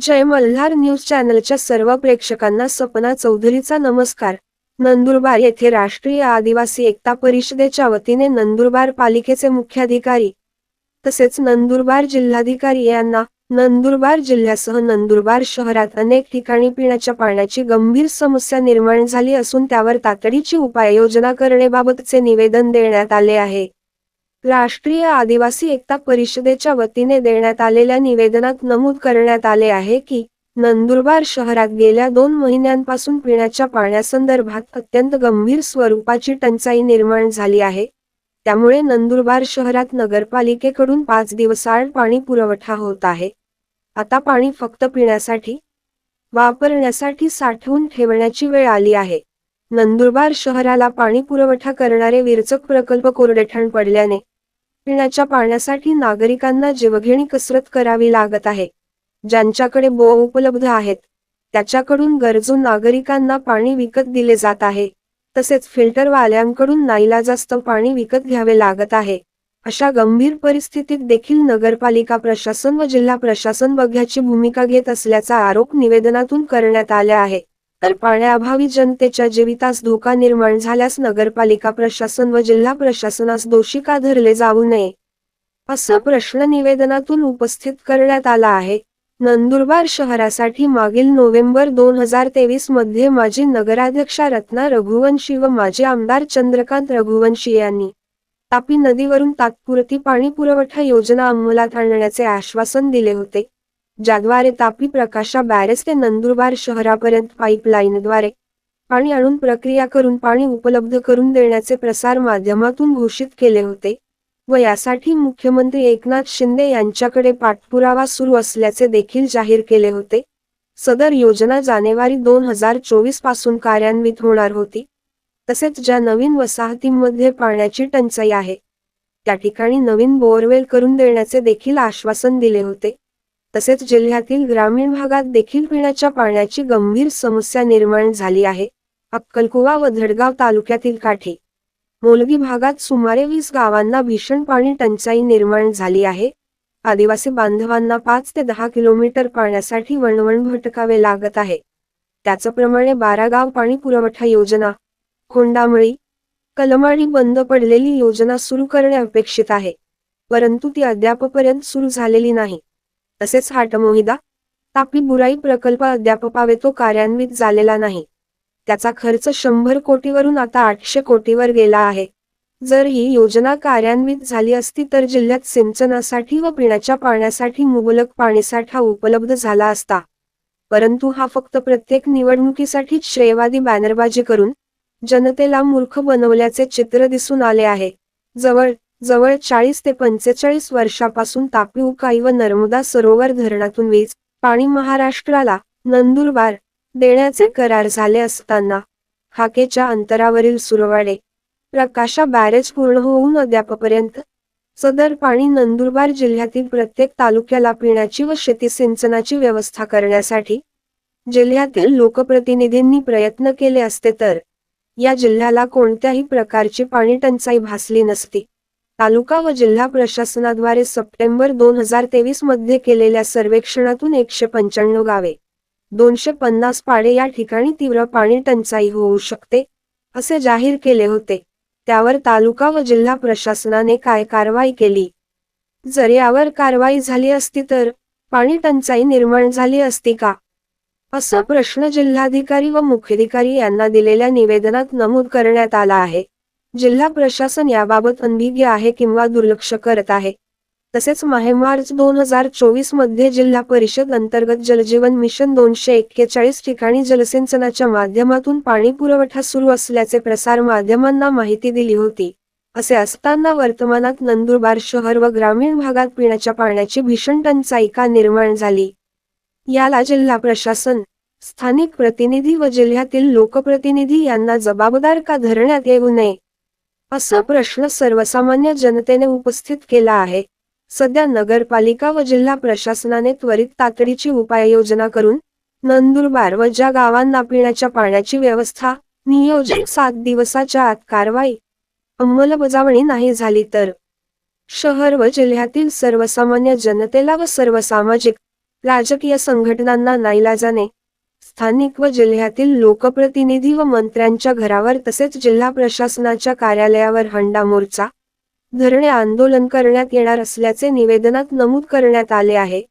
जय Malhar news चॅनलच्या सर्व प्रेक्षकांना सपना चौधरीचा नमस्कार. नंदुरबार येथे राष्ट्रीय आदिवासी एकता परिषदेच्या वतीने नंदुरबार पालिकेचे मुख्याधिकारी तसेच नंदुरबार जिल्हाधिकारी यांना नंदुरबार जिल्ह्यासह नंदुरबार शहरात अनेक ठिकाणी पिण्याच्या पाण्याची गंभीर समस्या निर्माण झाली असून त्यावर तातडीची उपाययोजना करण्याबाबतचे निवेदन देण्यात आले आहे. राष्ट्रीय आदिवासी एकता परिषदेच्या वतीने देण्यात आलेल्या निवेदनात नमूद करण्यात आले आहे की नंदुरबार शहरात गेल्या दोन महिन्यांपासून पिण्याच्या पाण्यासंदर्भात अत्यंत गंभीर स्वरूपाची टंचाई निर्माण झाली आहे. त्यामुळे नंदुरबार शहरात नगरपालिकेकडून पाच दिवसाआड पाणी पुरवठा होत आहे. आता पाणी फक्त पिण्यासाठी वापरण्यासाठी साठवून ठेवण्याची वेळ आली आहे. नंदुरबार शहराला पाणी पुरवठा करणारे विरचक प्रकल्प कोरडेठाण पडल्याने पिण्याच्या पाण्यासाठी नागरिकांना जीवघेणी कसरत करावी लागत आहे. ज्यांच्याकडे बो उपलब्ध आहेत त्याच्याकडून गरजू नागरिकांना पाणी विकत दिले जात आहे. तसेच फिल्टरवाल्यांकडून नाईलाजास्त पाणी विकत घ्यावे लागत आहे. अशा गंभीर परिस्थितीत देखील नगरपालिका प्रशासन व जिल्हा प्रशासन बघ्याची भूमिका घेत असल्याचा आरोप निवेदनातून करण्यात आला आहे. तर पाण्याअभावी जनतेच्या जीवितास धोका निर्माण झाल्यास नगरपालिका प्रशासन व जिल्हा प्रशासनास दोषी का धरले जाऊ नये? असा प्रश्न निवेदनातून उपस्थित करण्यात आला आहे. नंदुरबार शहरासाठी मागील नोव्हेंबर दोन हजार तेवीसमध्ये माजी नगराध्यक्षा रत्ना रघुवंशी व माजी आमदार चंद्रकांत रघुवंशी यांनी तापी नदीवरून तात्पुरती पाणी पुरवठा योजना अंमलात आणण्याचे आश्वासन दिले होते. ज्याद्वारे तापी प्रकाशा बॅरेज ते नंदुरबार शहरापर्यंत पाईपलाईनद्वारे पाणी आणून प्रक्रिया करून पाणी उपलब्ध करून देण्याचे प्रसार माध्यमातून घोषित केले होते व यासाठी मुख्यमंत्री एकनाथ शिंदे यांच्याकडे पाठपुरावा सुरू असल्याचे देखील जाहीर केले होते. सदर योजना जानेवारी दोन हजार चोवीसपासून कार्यान्वित होणार होती. तसेच ज्या नवीन वसाहतींमध्ये पाण्याची टंचाई आहे त्या ठिकाणी नवीन बोअरवेल करून देण्याचे देखील आश्वासन दिले होते. तसेच जिल्ह्यातील ग्रामीण भागात देखील पिण्याच्या पाण्याची गंभीर समस्या निर्माण झाली आहे. अक्कलकुवा व धडगाव तालुक्यातील काठी. मोलगी भागात सुमारे वीस गावांना भीषण पाणी टंचाई निर्माण झाली आहे. आदिवासी बांधवांना पाच ते दहा किलोमीटर पाण्यासाठी वणवण भटकावे लागत आहे. त्याचप्रमाणे बारा गाव पाणी पुरवठा योजना खोंडामळी कलमाडी बंद पडलेली योजना सुरू करणे अपेक्षित आहे. परंतु ती अद्यापपर्यंत सुरू झालेली नाही. तसेच हाटमोहिदा. तापी बुराई प्रकल्प अद्याप तो कार्यान्वित झालेला नाही. त्याचा खर्च शंभर कोटीवरून आता आठशे कोटीवर गेला आहे. जर ही योजना कार्यान्वित झाली असती तर जिल्ह्यात सिंचनासाठी व पिण्याच्या पाण्यासाठी मुबलक पाणीसाठा उपलब्ध झाला असता. परंतु हा फक्त प्रत्येक निवडणुकीसाठीच श्रेयवादी बॅनरबाजी करून जनतेला मूर्ख बनवल्याचे चित्र दिसून आले आहे. जवळ जवळ चाळीस ते पंचेचाळीस वर्षापासून तापी उकाई व नर्मदा सरोवर धरणातून वीज पाणी महाराष्ट्राला नंदुरबार देण्याचे करार झाले असताना हाकेच्या अंतरावरील सुरवाडे प्रकाशा बॅरेज पूर्ण होऊन अद्यापपर्यंत सदर पाणी नंदुरबार जिल्ह्यातील प्रत्येक तालुक्याला पिण्याची व शेती सिंचनाची व्यवस्था करण्यासाठी जिल्ह्यातील लोकप्रतिनिधींनी प्रयत्न केले असते तर या जिल्ह्याला कोणत्याही प्रकारची पाणी टंचाई भासली नसती. तालुका व जिल्हा प्रशासनाद्वारे सप्टेंबर दोन हजार तेवीसमध्ये केलेल्या सर्वेक्षणातून एकशे पंच्याण्णव गावे दोनशे पन्नास पाडे या ठिकाणी तीव्र पाणी टंचाई होऊ शकते असे जाहीर केले होते. त्यावर तालुका व जिल्हा प्रशासनाने काय कारवाई केली? जर यावर कारवाई झाली असती तर पाणी टंचाई निर्माण झाली असती का? असा प्रश्न जिल्हाधिकारी व मुख्याधिकारी यांना दिलेल्या निवेदनात नमूद करण्यात आला आहे. जिल्हा प्रशासन याबाबत अनभिज्ञ आहे किंवा दुर्लक्ष करत आहे. तसेच मार्च दोन हजार चोवीसमध्ये जिल्हा परिषद अंतर्गत जलजीवन मिशन दोनशे एक्केचाळीस ठिकाणी जलसिंचनाच्या माध्यमातून पाणी पुरवठा सुरू असल्याचे प्रसार माध्यमांना माहिती दिली होती. असे असताना वर्तमानात नंदुरबार शहर व ग्रामीण भागात पिण्याच्या पाण्याची भीषण टंचाई का निर्माण झाली. याला जिल्हा प्रशासन स्थानिक प्रतिनिधी व जिल्ह्यातील लोकप्रतिनिधी यांना जबाबदार का धरण्यात येऊ नये. असा प्रश्न सर्वसामान्य जनतेने उपस्थित केला आहे. सध्या नगरपालिका व जिल्हा प्रशासनाने त्वरित तातडीची उपाययोजना करून नंदुरबार व ज्या गावांना पिण्याच्या पाण्याची व्यवस्था नियोजन सात दिवसाच्या आत कारवाई अंमलबजावणी नाही झाली तर शहर व जिल्ह्यातील सर्वसामान्य जनतेला व सर्व सामाजिक राजकीय संघटनांना नाईलाजाने स्थानिक व जिल्ह्यातील लोकप्रतिनिधी व मंत्र्यांच्या घरावर तसेच जिल्हा प्रशासनाच्या कार्यालयावर हंडा मोर्चा धरणे आंदोलन करण्यात येणार असल्याचे निवेदनात नमूद करण्यात आले आहे.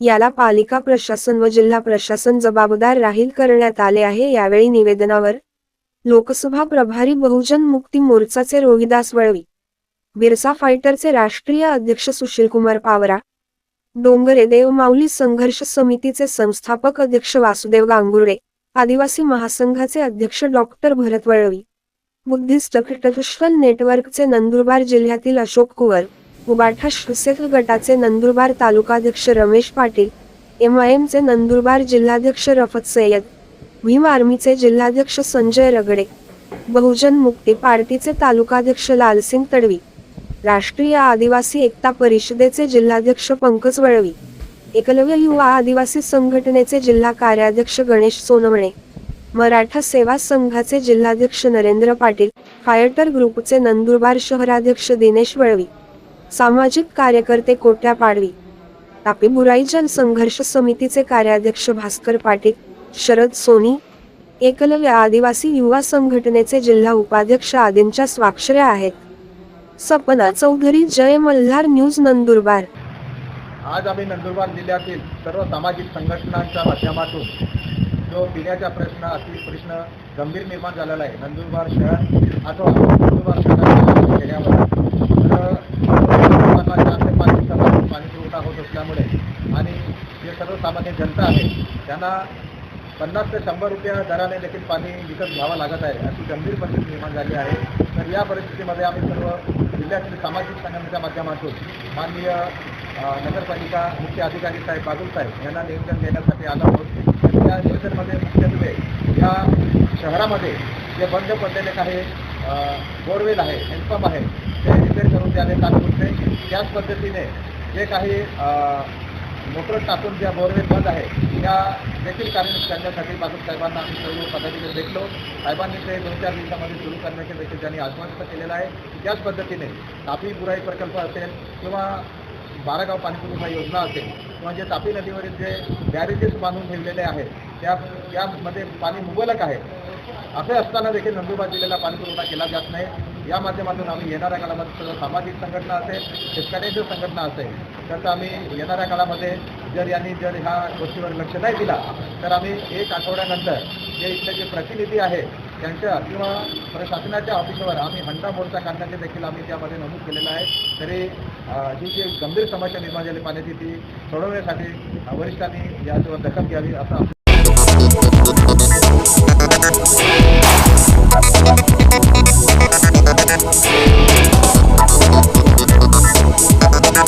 याला पालिका प्रशासन व जिल्हा प्रशासन जबाबदार राहील करण्यात आले आहे. यावेळी निवेदनावर लोकसभा प्रभारी बहुजन मुक्ती मोर्चाचे रोहिदास वळवी बिरसा फायटरचे राष्ट्रीय अध्यक्ष सुशीलकुमार पावरा डोंगरे देवमाऊली संघर्ष समितीचे संस्थापक अध्यक्ष वासुदेव गांगुर्डे आदिवासी महासंघाचे अध्यक्ष doctor Bharat Valvi buddhist critical नेटवर्कचे नंदुरबार जिल्ह्यातील अशोक कुवर उबाठा शिवसेक गटाचे नंदुरबार तालुकाध्यक्ष रमेश पाटील एम आय एमचे नंदुरबार जिल्हाध्यक्ष रफत सय्यद भीम आर्मीचे जिल्हाध्यक्ष संजय रगडे बहुजन मुक्ती पार्टीचे तालुकाध्यक्ष लालसिंग तडवी राष्ट्रीय आदिवासी एकता परिषदेचे जिल्हाध्यक्ष पंकज वळवी एकलव्य युवा आदिवासी संघटनेचे जिल्हा कार्याध्यक्ष गणेश सोनवणे मराठा सेवा संघाचे जिल्हाध्यक्ष नरेंद्र पाटील फायटर ग्रुपचे नंदुरबार शहराध्यक्ष दिनेश वळवी सामाजिक कार्यकर्ते कोट्या पाडवी तापी बुराई संघर्ष समितीचे कार्याध्यक्ष भास्कर पाटील शरद सोनी एकलव्य आदिवासी युवा संघटनेचे जिल्हा उपाध्यक्ष आदींच्या स्वाक्षऱ्या आहेत. सपना चौधरी जय मल्हार न्यूज नंदुरबार. आज आम्ही नंदुरबार जिल्ह्यातील सर्व सामाजिक संघटनांच्या माध्यमातून जो पिण्याचा प्रश्न अति प्रश्न गंभीर निर्माण झालेला आहे नंदुरबार शहर अथवा नंदुरबार शहराच्या खेड्यावर पाणी पाणी पुरवठा होत असल्यामुळे आणि जे सर्वसामान्य जनता आहे त्यांना पन्नास ते शंभर रुपया दराने देखील पाणी विकत घ्यावं लागत आहे अशी गंभीर परिस्थिती निर्माण झाली आहे. तर या परिस्थितीमध्ये आम्ही सर्व जिल्ह्यातील सामाजिक संघटनेच्या माध्यमातून माननीय नगरपालिका मुख्य अधिकारी साहेब बादल साहेब यांना निवेदन देण्यासाठी आलो आहोत. त्या निवेदनमध्ये मुख्यत्वे या शहरामध्ये जे बंद पडलेले काही बोरवेल आहे हँडपंप आहे ते रिपेअर करून द्यावे तात्पुरते त्याच पद्धतीने जे काही मोटर टाकून ज्या बोरवेल बंद आहे त्या देखील कारण करण्यासाठी बाजू साहेबांना आम्ही सर्व पद्धतीने भेटलो. साहेबांनी ते दोन चार दिवसामध्ये सुरू करण्याचे देखील त्यांनी आश्वासित केलेलं आहे. त्याच पद्धतीने तापी बुराई प्रकल्प असेल किंवा बारागाव पाणीपुरवठा योजना असेल किंवा जे तापी नदीवरील जे बॅरेजेस बांधून ठेवलेले आहेत त्या त्यामध्ये पाणी मुबलक आहे. असे असताना देखील नंदुरबार जिल्ह्याला पाणीपुरवठा केला जात नाही. या माध्यमातून आम्ही येणाऱ्या काळामध्ये सर्व सामाजिक संघटना असेल शेतकऱ्यांची संघटना असेल तर आम्ही येणाऱ्या काळामध्ये जर यांनी जर ह्या गोष्टीवर लक्ष नाही दिला तर आम्ही एक आठवड्यानंतर जे इथले जे प्रतिनिधी आहेत त्यांच्या किंवा प्रशासनाच्या ऑफिसवर आम्ही हंडा मोर्चा काढण्याचे देखील आम्ही त्यामध्ये नमूद केलेलं आहे. तरी ही जी गंभीर समस्या निर्माण झाली पाण्याची ती सोडवण्यासाठी वरिष्ठांनी याच्यावर दखल घ्यावी असं なるほど。